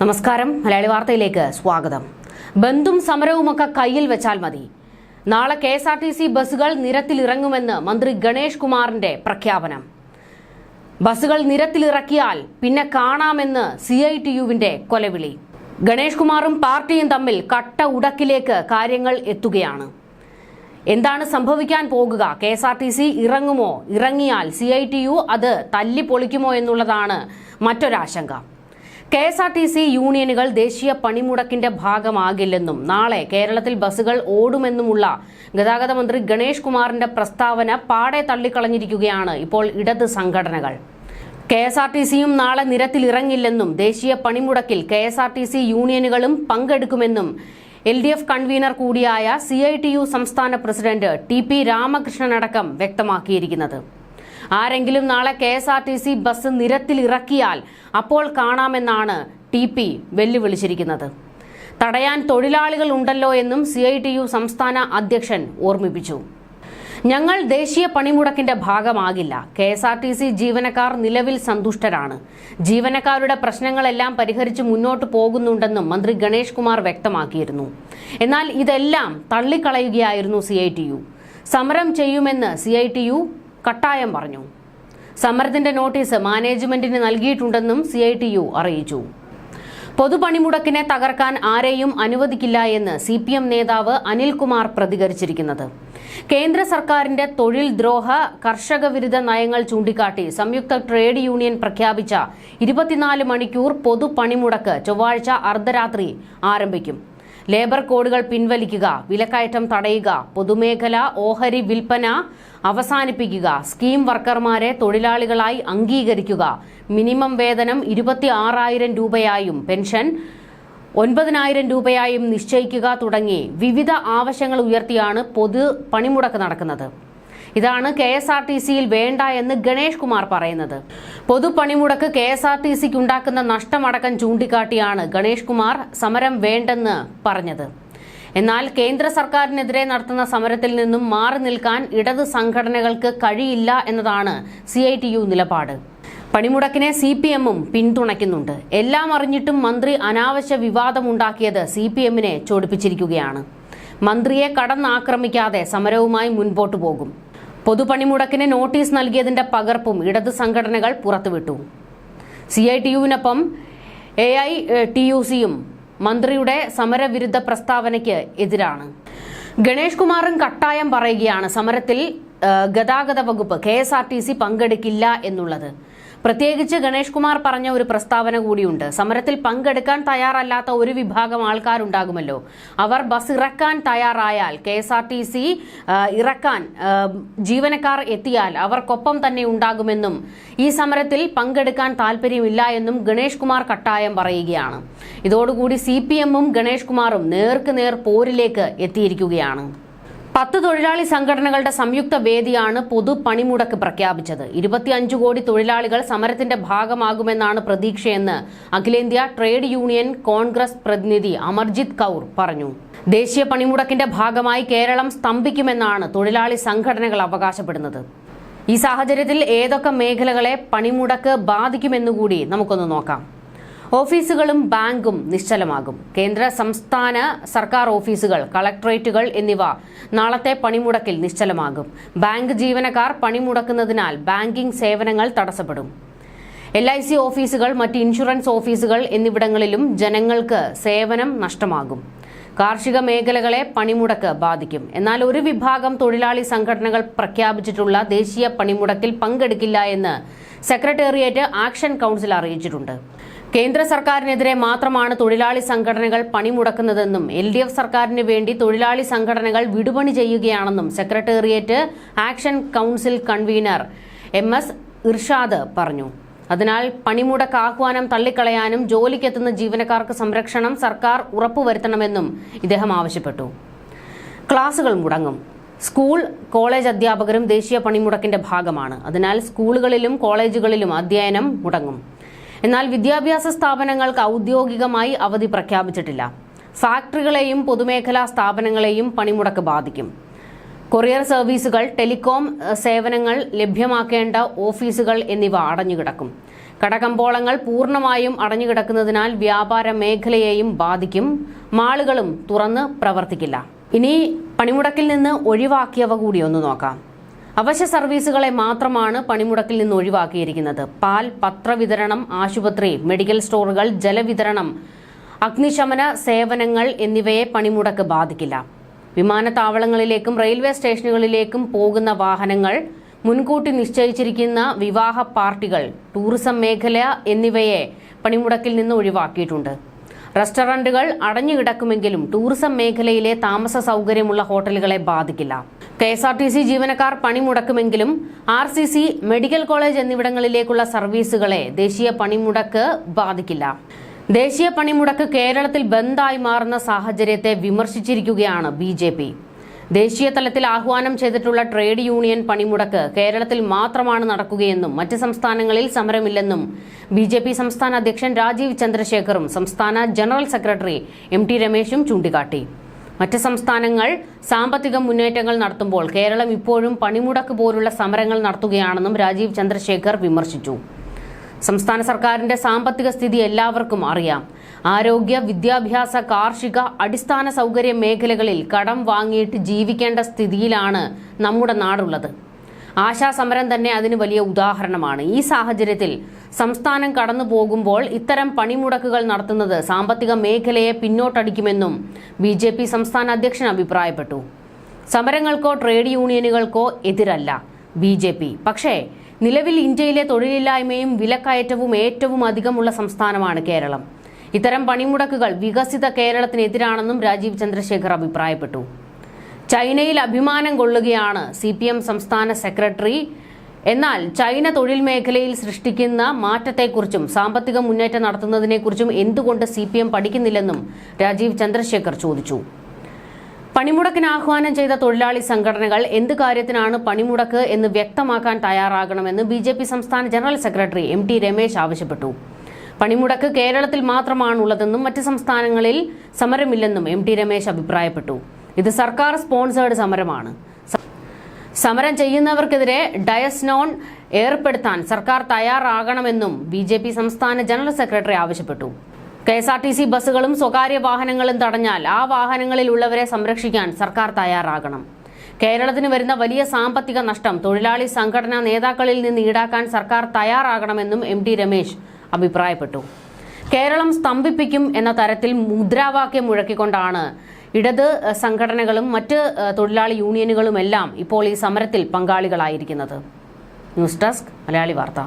നമസ്കാരം. മലയാളി വാർത്തയിലേക്ക് സ്വാഗതം. ബന്ധും സമരവുമൊക്കെ കയ്യിൽ വെച്ചാൽ മതി. നാളെ K S R T C ബസ്സുകൾ നിരത്തിലിറങ്ങുമെന്ന് മന്ത്രി ഗണേഷ് കുമാറിന്റെ പ്രഖ്യാപനം. ബസ്സുകൾ നിരത്തിലിറക്കിയാൽ പിന്നെ കാണാമെന്ന് സി ഐ ടി യുവിന്റെ കൊലവിളി. ഗണേഷ് കുമാറും പാർട്ടിയും തമ്മിൽ കട്ട ഉടക്കിലേക്ക് കാര്യങ്ങൾ എത്തുകയാണ്. എന്താണ് സംഭവിക്കാൻ പോകുക? K S R T C ഇറങ്ങുമോ? ഇറങ്ങിയാൽ സി ഐ ടി യു അത് തല്ലി പൊളിക്കുമോ എന്നുള്ളതാണ് മറ്റൊരാശങ്ക. K S R T C യൂണിയനുകൾ ദേശീയ പണിമുടക്കിന്റെ ഭാഗമാകില്ലെന്നും നാളെ കേരളത്തിൽ ബസ്സുകൾ ഓടുമെന്നുമുള്ള ഗതാഗത മന്ത്രി ഗണേഷ് കുമാറിന്റെ പ്രസ്താവന പാടെ തള്ളിക്കളഞ്ഞിരിക്കുകയാണ് ഇപ്പോൾ ഇടത് സംഘടനകൾ. കെ എസ് ആർ ടി സിയും നാളെ നിരത്തിലിറങ്ങില്ലെന്നും ദേശീയ പണിമുടക്കിൽ K S R T C യൂണിയനുകളും പങ്കെടുക്കുമെന്നും എൽ ഡി എഫ് കൺവീനർ കൂടിയായ സി ഐ ടി യു സംസ്ഥാന പ്രസിഡന്റ് ടി പി രാമകൃഷ്ണനടക്കം വ്യക്തമാക്കിയിരിക്കുന്നത്. ആരെങ്കിലും നാളെ K S R T C bus നിരത്തിലിറക്കിയാൽ അപ്പോൾ കാണാമെന്നാണ് ടി പി വെല്ലുവിളിച്ചിരിക്കുന്നത്. തടയാൻ തൊഴിലാളികൾ ഉണ്ടല്ലോ എന്നും സി ഐ ടി യു സംസ്ഥാന അധ്യക്ഷൻ ഓർമ്മിപ്പിച്ചു. ഞങ്ങൾ ദേശീയ പണിമുടക്കിന്റെ ഭാഗമാകില്ല. K S R T C ജീവനക്കാർ നിലവിൽ സന്തുഷ്ടരാണ്. ജീവനക്കാരുടെ പ്രശ്നങ്ങളെല്ലാം പരിഹരിച്ച് മുന്നോട്ട് പോകുന്നുണ്ടെന്നും മന്ത്രി ഗണേഷ് കുമാർ വ്യക്തമാക്കിയിരുന്നു. എന്നാൽ ഇതെല്ലാം തള്ളിക്കളയുകയായിരുന്നു സി സമരം ചെയ്യുമെന്ന് സി കട്ടായം പറഞ്ഞു. സമരത്തിന്റെ നോട്ടീസ് മാനേജ്മെന്റിന് നൽകിയിട്ടുണ്ടെന്നും സി ഐ ടി യു അറിയിച്ചു. പൊതുപണിമുടക്കിനെ തകർക്കാൻ ആരെയും അനുവദിക്കില്ല എന്ന് സി പി എം നേതാവ് അനിൽകുമാർ പ്രതികരിച്ചിരിക്കുന്നത്. കേന്ദ്ര സർക്കാരിന്റെ തൊഴിൽ ദ്രോഹ കർഷക വിരുദ്ധ നയങ്ങൾ ചൂണ്ടിക്കാട്ടി സംയുക്ത ട്രേഡ് യൂണിയൻ പ്രഖ്യാപിച്ച ഇരുപത്തിനാല് മണിക്കൂർ പൊതുപണിമുടക്ക് ചൊവ്വാഴ്ച അർദ്ധരാത്രി ആരംഭിക്കും. ലേബർ കോഡുകൾ പിൻവലിക്കുക വിലക്കയറ്റം തടയുക പൊതുമേഖല ഓഹരി വിൽപ്പന അവസാനിപ്പിക്കുക സ്കീം വർക്കർമാരെ തൊഴിലാളികളായി അംഗീകരിക്കുക. മിനിമം വേതനം ഇരുപത്തി ആറായിരം രൂപയായും പെൻഷൻ ഒൻപതിനായിരം രൂപയായും നിശ്ചയിക്കുക തുടങ്ങി വിവിധ ആവശ്യങ്ങൾ ഉയർത്തിയാണ് പൊതു പണിമുടക്ക് നടക്കുന്നത്. ഇതാണ് കെ എസ് ആർ ടി സിയിൽ വേണ്ട എന്ന് ഗണേഷ് കുമാർ പറയുന്നത്. പൊതുപണിമുടക്ക് കെ എസ് ആർ ടി സിക്ക് ഉണ്ടാക്കുന്ന നഷ്ടമടക്കം ചൂണ്ടിക്കാട്ടിയാണ് ഗണേഷ് കുമാർ സമരം വേണ്ടെന്ന് പറഞ്ഞത്. എന്നാൽ കേന്ദ്ര സർക്കാരിനെതിരെ നടത്തുന്ന സമരത്തിൽ നിന്നും മാറി നിൽക്കാൻ ഇടത് സംഘടനകൾക്ക് കഴിയില്ല എന്നതാണ് സി ഐ ടി യു നിലപാട്. പണിമുടക്കിനെ സി പി എമ്മും പിന്തുണയ്ക്കുന്നുണ്ട്. എല്ലാം അറിഞ്ഞിട്ടും മന്ത്രി അനാവശ്യ വിവാദമുണ്ടാക്കിയത് സി പി എമ്മിനെ ചോടിപ്പിച്ചിരിക്കുകയാണ്. മന്ത്രിയെ കടന്നാക്രമിക്കാതെ സമരവുമായി മുൻപോട്ടു പോകും. പൊതുപണിമുടക്കിന് നോട്ടീസ് നൽകിയതിന്റെ പകർപ്പും ഇടത് സംഘടനകൾ പുറത്തുവിട്ടു. സി ഐ ടി യുവിനൊപ്പം എ ഐ ടി യു സിയും മന്ത്രിയുടെ സമരവിരുദ്ധ പ്രസ്താവനയ്ക്ക് എതിരാണ്. ഗണേഷ് കുമാറും കട്ടായം പറയുകയാണ്. സമരത്തിൽ ഗതാഗത വകുപ്പ് K S R T C പങ്കെടുക്കില്ല എന്നുള്ളത്. പ്രത്യേകിച്ച് ഗണേഷ് കുമാർ പറഞ്ഞ ഒരു പ്രസ്താവന കൂടിയുണ്ട്. സമരത്തിൽ പങ്കെടുക്കാൻ തയ്യാറല്ലാത്ത ഒരു വിഭാഗം ആൾക്കാരുണ്ടാകുമല്ലോ. അവർ ബസ് ഇറക്കാൻ തയ്യാറായാൽ K S R T C ഇറക്കാൻ ജീവനക്കാർ എത്തിയാൽ അവർക്കൊപ്പം തന്നെ ഉണ്ടാകുമെന്നും ഈ സമരത്തിൽ പങ്കെടുക്കാൻ താല്പര്യമില്ല എന്നും ഗണേഷ് കുമാർ കട്ടായം പറയുകയാണ്. ഇതോടുകൂടി സി പി എമ്മും ഗണേഷ് കുമാറും നേർക്ക് നേർ പോരിലേക്ക് എത്തിയിരിക്കുകയാണ്. പത്ത് തൊഴിലാളി സംഘടനകളുടെ സംയുക്ത വേദിയാണ് പൊതു പണിമുടക്ക് പ്രഖ്യാപിച്ചത്. ഇരുപത്തിയഞ്ച് കോടി തൊഴിലാളികൾ സമരത്തിന്റെ ഭാഗമാകുമെന്നാണ് പ്രതീക്ഷയെന്ന് അഖിലേന്ത്യാ ട്രേഡ് യൂണിയൻ കോൺഗ്രസ് പ്രതിനിധി അമർജിത് കൌർ പറഞ്ഞു. ദേശീയ പണിമുടക്കിന്റെ ഭാഗമായി കേരളം സ്തംഭിക്കുമെന്നാണ് തൊഴിലാളി സംഘടനകൾ അവകാശപ്പെടുന്നത്. ഈ സാഹചര്യത്തിൽ ഏതൊക്കെ മേഖലകളെ പണിമുടക്ക് ബാധിക്കുമെന്നുകൂടി നമുക്കൊന്ന് നോക്കാം. ഓഫീസുകളും ബാങ്കും നിശ്ചലമാകും. കേന്ദ്ര സംസ്ഥാന സർക്കാർ ഓഫീസുകൾ കളക്ടറേറ്റുകൾ എന്നിവ നാളത്തെ പണിമുടക്കിൽ നിശ്ചലമാകും. ബാങ്ക് ജീവനക്കാർ പണിമുടക്കുന്നതിനാൽ ബാങ്കിംഗ് സേവനങ്ങൾ തടസ്സപ്പെടും. എൽ ഐ സി ഓഫീസുകൾ മറ്റ് ഇൻഷുറൻസ് ഓഫീസുകൾ എന്നിവിടങ്ങളിലും ജനങ്ങൾക്ക് സേവനം നഷ്ടമാകും. കാർഷിക മേഖലകളെ പണിമുടക്ക് ബാധിക്കും. എന്നാൽ ഒരു വിഭാഗം തൊഴിലാളി സംഘടനകൾ പ്രഖ്യാപിച്ചിട്ടുള്ള ദേശീയ പണിമുടക്കിൽ പങ്കെടുക്കില്ല എന്ന് സെക്രട്ടേറിയറ്റ് ആക്ഷൻ കൗൺസിൽ അറിയിച്ചിട്ടുണ്ട്. കേന്ദ്ര സർക്കാരിനെതിരെ മാത്രമാണ് തൊഴിലാളി സംഘടനകൾ പണിമുടക്കുന്നതെന്നും എൽ ഡി എഫ് സർക്കാരിന് വേണ്ടി തൊഴിലാളി സംഘടനകൾ വിടുപണി ചെയ്യുകയാണെന്നും secretariat action council convener M S Irshad പറഞ്ഞു. അതിനാൽ പണിമുടക്ക് ആഹ്വാനം തള്ളിക്കളയാനും ജോലിക്കെത്തുന്ന ജീവനക്കാർക്ക് സംരക്ഷണം സർക്കാർ ഉറപ്പുവരുത്തണമെന്നും ഇദ്ദേഹം ആവശ്യപ്പെട്ടു. ക്ലാസുകൾ മുടങ്ങും. സ്കൂൾ കോളേജ് അധ്യാപകരും ദേശീയ പണിമുടക്കിന്റെ ഭാഗമാണ്. അതിനാൽ സ്കൂളുകളിലും കോളേജുകളിലും അധ്യയനം മുടങ്ങും. എന്നാൽ വിദ്യാഭ്യാസ സ്ഥാപനങ്ങൾക്ക് ഔദ്യോഗികമായി അവധി പ്രഖ്യാപിച്ചിട്ടില്ല. ഫാക്ടറികളെയും പൊതുമേഖലാ സ്ഥാപനങ്ങളെയും പണിമുടക്ക് ബാധിക്കും. കൊറിയർ സർവീസുകൾ ടെലികോം സേവനങ്ങൾ ലഭ്യമാക്കേണ്ട ഓഫീസുകൾ എന്നിവ അടഞ്ഞുകിടക്കും. കടകമ്പോളങ്ങൾ പൂർണമായും അടഞ്ഞുകിടക്കുന്നതിനാൽ വ്യാപാര മേഖലയെയും ബാധിക്കും. മാളുകളും തുറന്ന് പ്രവർത്തിക്കില്ല. ഇനി പണിമുടക്കിൽ നിന്ന് ഒഴിവാക്കിയവ കൂടി ഒന്ന് നോക്കാം. അവശ്യ സർവീസുകളെ മാത്രമാണ് പണിമുടക്കിൽ നിന്ന് ഒഴിവാക്കിയിരിക്കുന്നത്. പാൽ പത്രവിതരണം ആശുപത്രി മെഡിക്കൽ സ്റ്റോറുകൾ ജലവിതരണം അഗ്നിശമന സേവനങ്ങൾ എന്നിവയെ പണിമുടക്ക് ബാധിക്കില്ല. വിമാനത്താവളങ്ങളിലേക്കും റെയിൽവേ സ്റ്റേഷനുകളിലേക്കും പോകുന്ന വാഹനങ്ങൾ മുൻകൂട്ടി നിശ്ചയിച്ചിരിക്കുന്ന വിവാഹ പാർട്ടികൾ ടൂറിസം മേഖല എന്നിവയെ പണിമുടക്കിൽ നിന്ന് ഒഴിവാക്കിയിട്ടുണ്ട്. റെസ്റ്റോറന്റുകൾ അടഞ്ഞുകിടക്കുമെങ്കിലും ടൂറിസം മേഖലയിലെ താമസ സൗകര്യമുള്ള ഹോട്ടലുകളെ ബാധിക്കില്ല. K S R T C ജീവനക്കാർ പണിമുടക്കുമെങ്കിലും R C C medical college എന്നിവിടങ്ങളിലേക്കുള്ള സർവീസുകളെ ദേശീയ പണിമുടക്ക് ബാധിക്കില്ല. ദേശീയ പണിമുടക്ക് കേരളത്തിൽ ബന്ദായി മാറുന്ന സാഹചര്യത്തെ വിമർശിച്ചിരിക്കുകയാണ് ബി ദേശീയ തലത്തിൽ ആഹ്വാനം ചെയ്തിട്ടുള്ള ട്രേഡ് യൂണിയൻ പണിമുടക്ക് കേരളത്തിൽ മാത്രമാണ് നടക്കുകയെന്നും മറ്റ് സംസ്ഥാനങ്ങളിൽ സമരമില്ലെന്നും ബി ജെ പി സംസ്ഥാന അധ്യക്ഷൻ രാജീവ് ചന്ദ്രശേഖറും സംസ്ഥാന ജനറൽ സെക്രട്ടറി എം ടി രമേശും ചൂണ്ടിക്കാട്ടി. മറ്റ് സംസ്ഥാനങ്ങൾ സാമ്പത്തിക മുന്നേറ്റങ്ങൾ നടത്തുമ്പോൾ കേരളം ഇപ്പോഴും പണിമുടക്ക് പോലുള്ള സമരങ്ങൾ നടത്തുകയാണെന്നും രാജീവ് ചന്ദ്രശേഖർ വിമർശിച്ചു. സംസ്ഥാന സർക്കാരിന്റെ സാമ്പത്തിക സ്ഥിതി എല്ലാവർക്കും അറിയാം. ആരോഗ്യ വിദ്യാഭ്യാസ കാർഷിക അടിസ്ഥാന സൗകര്യ മേഖലകളിൽ കടം വാങ്ങിയിട്ട് ജീവിക്കേണ്ട സ്ഥിതിയിലാണ് നമ്മുടെ നാടുള്ളത്. ആശാസമരം തന്നെ അതിന് വലിയ ഉദാഹരണമാണ്. ഈ സാഹചര്യത്തിൽ സംസ്ഥാനം കടന്നു പോകുമ്പോൾ ഇത്തരം പണിമുടക്കുകൾ നടത്തുന്നത് സാമ്പത്തിക മേഖലയെ പിന്നോട്ടടിക്കുമെന്നും ബി ജെ പി സംസ്ഥാന അധ്യക്ഷൻ അഭിപ്രായപ്പെട്ടു. സമരങ്ങൾക്കോ ട്രേഡ് യൂണിയനുകൾക്കോ എതിരല്ല ബി ജെ പി. പക്ഷേ നിലവിൽ ഇന്ത്യയിലെ തൊഴിലില്ലായ്മയും വിലക്കയറ്റവും ഏറ്റവും അധികമുള്ള സംസ്ഥാനമാണ് കേരളം. ഇത്തരം പണിമുടക്കുകൾ വികസിത കേരളത്തിനെതിരാണെന്നും രാജീവ് ചന്ദ്രശേഖർ അഭിപ്രായപ്പെട്ടു. ചൈനയിൽ അഭിമാനം കൊള്ളുകയാണ് സി സംസ്ഥാന സെക്രട്ടറി. എന്നാൽ ചൈന തൊഴിൽ മേഖലയിൽ സൃഷ്ടിക്കുന്ന മാറ്റത്തെക്കുറിച്ചും സാമ്പത്തിക മുന്നേറ്റം നടത്തുന്നതിനെക്കുറിച്ചും എന്തുകൊണ്ട് സി പി എം പഠിക്കുന്നില്ലെന്നും രാജീവ് ചന്ദ്രശേഖർ ചോദിച്ചു. പണിമുടക്കിന് ആഹ്വാനം ചെയ്ത തൊഴിലാളി സംഘടനകൾ എന്ത് കാര്യത്തിനാണ് പണിമുടക്ക് എന്ന് വ്യക്തമാക്കാൻ തയ്യാറാകണമെന്ന് ബി സംസ്ഥാന ജനറൽ സെക്രട്ടറി എം രമേശ് ആവശ്യപ്പെട്ടു. പണിമുടക്ക് കേരളത്തിൽ മാത്രമാണുള്ളതെന്നും മറ്റ് സംസ്ഥാനങ്ങളിൽ സമരമില്ലെന്നും എം ടി രമേശ് അഭിപ്രായപ്പെട്ടു. ഇത് സർക്കാർ സ്പോൺസേഡ് സമരമാണ്. സമരം ചെയ്യുന്നവർക്കെതിരെ ഡയസ്നോൺ ഏർപ്പെടുത്താൻ സർക്കാർ തയ്യാറാകണമെന്നും ബി ജെ പി സംസ്ഥാന ജനറൽ സെക്രട്ടറി ആവശ്യപ്പെട്ടു. K S R T C ബസ്സുകളും സ്വകാര്യ വാഹനങ്ങളും തടഞ്ഞാൽ ആ വാഹനങ്ങളിലുള്ളവരെ സംരക്ഷിക്കാൻ സർക്കാർ തയ്യാറാകണം. കേരളത്തിന് വരുന്ന വലിയ സാമ്പത്തിക നഷ്ടം തൊഴിലാളി സംഘടനാ നേതാക്കളിൽ നിന്ന് ഈടാക്കാൻ സർക്കാർ തയ്യാറാകണമെന്നും എം ടി രമേശ് അഭിപ്രായപ്പെട്ടു. കേരളം സ്തംഭിപ്പിക്കും എന്ന തരത്തിൽ മുദ്രാവാക്യം മുഴക്കിക്കൊണ്ടാണ് ഇടത് സംഘടനകളും മറ്റ് തൊഴിലാളി യൂണിയനുകളുമെല്ലാം ഇപ്പോൾ ഈ സമരത്തിൽ പങ്കാളികളായിരിക്കുന്നത്. ന്യൂസ് ഡെസ്ക് മലയാളി വാർത്ത.